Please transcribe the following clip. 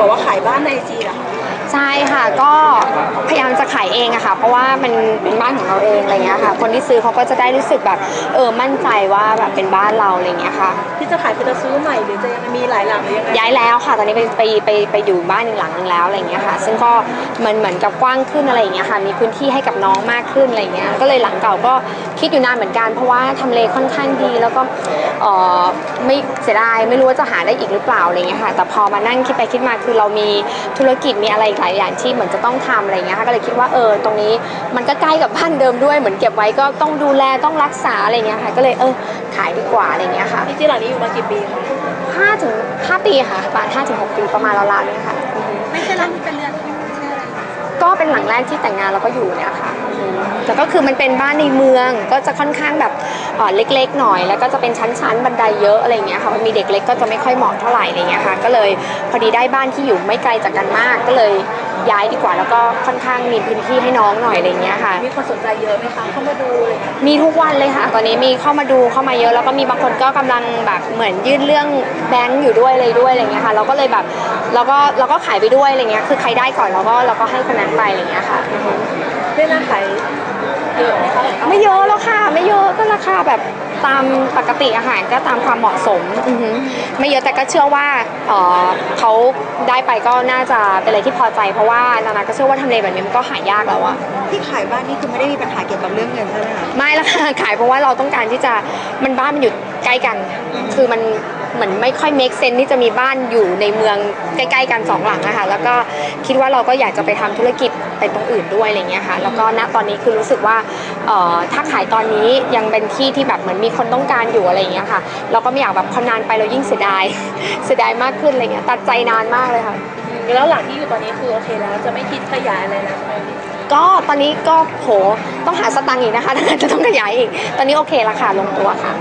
บอกว่าขายบ้านในไอจีเหรอคะ ใช่ค่ะก็ พยายามจะขายเองอะค่ะ เพราะว่ามันเป็นบ้านของเราเองอะไรเงี้ยค่ะ คนที่ซื้อเขาก็จะได้รู้สึกแบบเออมั่นใจว่าแบบเป็นบ้านเราอะไรเงี้ยค่ะ ที่จะขายคือจะซื้อใหม่หรือจะยังมีหลายหลังหรือยังไงย้ายแล้วค่ะ ตอนนี้ไปไปไปไปอยู่บ้านอีกหลังนึงแล้วอะไรเงี้ยค่ะ ซึ่งก็เหมือนเหมือนกับกว้างขึ้นอะไรอย่างเงี้ยค่ะ มีพื้นที่ให้กับน้องมากขึ้นอะไรเงี้ย ก็เลยหลังเก่าก็คิดอยู่นานเหมือนกัน เพราะว่าทำเลค่อนข้างดีแล้วก็เออไม่เสียดายไม่รู้ว่าจะหาได้อีกหรือเปล่าอะไรเงี้ยค่ะ แต่พอมานั่งคิดไปคิดมาคือเรามีธุรกิจมีอะไรอีกหลายอย่างที่เหมือนจะต้องทำอะไรเงี้ยค่ะก็เลยคิดว่าเออตรงนี้มันก็ใกล้กับบ้านเดิมด้วยเหมือนเก็บไว้ก็ต้องดูแลต้องรักษาอะไรเงี้ยค่ะก็เลยเออขายดีกว่าอะไรเงี้ยค่ะที่ที่หลังนี้อยู่มากี่ปีคะห้าถึงห้าปีค่ะประมาณห้าถึงหกปีประมาณราวๆเนี้ค่ะไม่ใช่ร้านที่เป็นเรือนก็เป็นหลังแรกที่แต่งงานแล้วก็อยู่เนี่ยค่ะอืมแต่ก็คือมันเป็นบ้านในเมืองก็จะค่อนข้างแบบเอ่อเล็กๆหน่อย แล้วก็จะเป็นชั้นๆบันไดเยอะอะไรอย่างเงี้ยค่ะมันมีเด็กเล็กก็จะไม่ค่อยเหมาะเท่าไหร่อะไรเงี้ยค่ะก็เลยพอดีได้บ้านที่อยู่ไม่ไกลจากกันมากก็เลย ย้ายดีกว่า แล้วก็ค่อนข้างมีพื้นที่ให้น้องหน่อยอะไรเงี้ยค่ะ มีคนสนใจเยอะไหมคะเข้ามาดูอะไรอย่างเงี้ยมีทุกวันเลยค่ะ ตอนนี้มีเข้ามาดูเข้ามาเยอะ แล้วก็มีบางคนก็กำลังแบบเหมือนยื่นเรื่องแบงก์อยู่ด้วยอะไรด้วยอะไรเงี้ยค่ะ เราก็เลยแบบเราก็เราก็ขายไปด้วยอะไรเงี้ย คือใครได้ก่อนเราก็เราก็ให้คนนั้นไปอะไรเงี้ยค่ะ เรื่องน่าขายเยอะไหมคะไม่เยอะแล้วค่ะไม่ เยอะก็ราคาแบบตามปกติอาหารก็ตามความเหมาะสมอือหือไม่เยอะแต่ก็เชื่อว่าเอ่อเขาได้ไปก็น่าจะเป็นอะไรที่พอใจ เพราะว่านานาก็เชื่อว่าทำเลแบบนี้มันก็หายากแล้วอะ ที่ขายบ้านนี่คือไม่ได้มีปัญหาเกี่ยวกับเรื่องเงินใช่ไหมคะ ไม่ละค่ะ ขายเพราะว่าเราต้องการที่จะมันบ้านมันอยู่ ใกล้กัน คือมันเหมือนไม่ค่อย make sense ที่จะมีบ้านอยู่ในเมืองใกล้ๆกันสองหลังอะค่ะแล้วก็คิดว่าเราก็อยากจะไปทำธุรกิจไปตรงอื่นด้วยอะไรเงี้ยค่ะแล้วก็ณตอนนี้คือรู้สึกว่าเอ่อถ้าขายตอนนี้ยังเป็นที่ที่แบบเหมือนมีคนต้องการอยู่อะไรอย่างเงี้ยค่ะ เราก็ไม่อยากแบบพอนานไปเรายิ่งเสียดายเสียดายมากขึ้นอะไรเงี้ยตัดใจนานมากเลยค่ะแล้วหลังที่อยู่ตอนนี้คือโอเคแล้วจะไม่คิดขยายอะไรแล้วใช่ไหมก็ตอนนี้ก็โหต้องหาสตังค์อีกนะคะถ้าจะต้องขยายอีก ตอนนี้โอเคราคาลงตัวค่ะ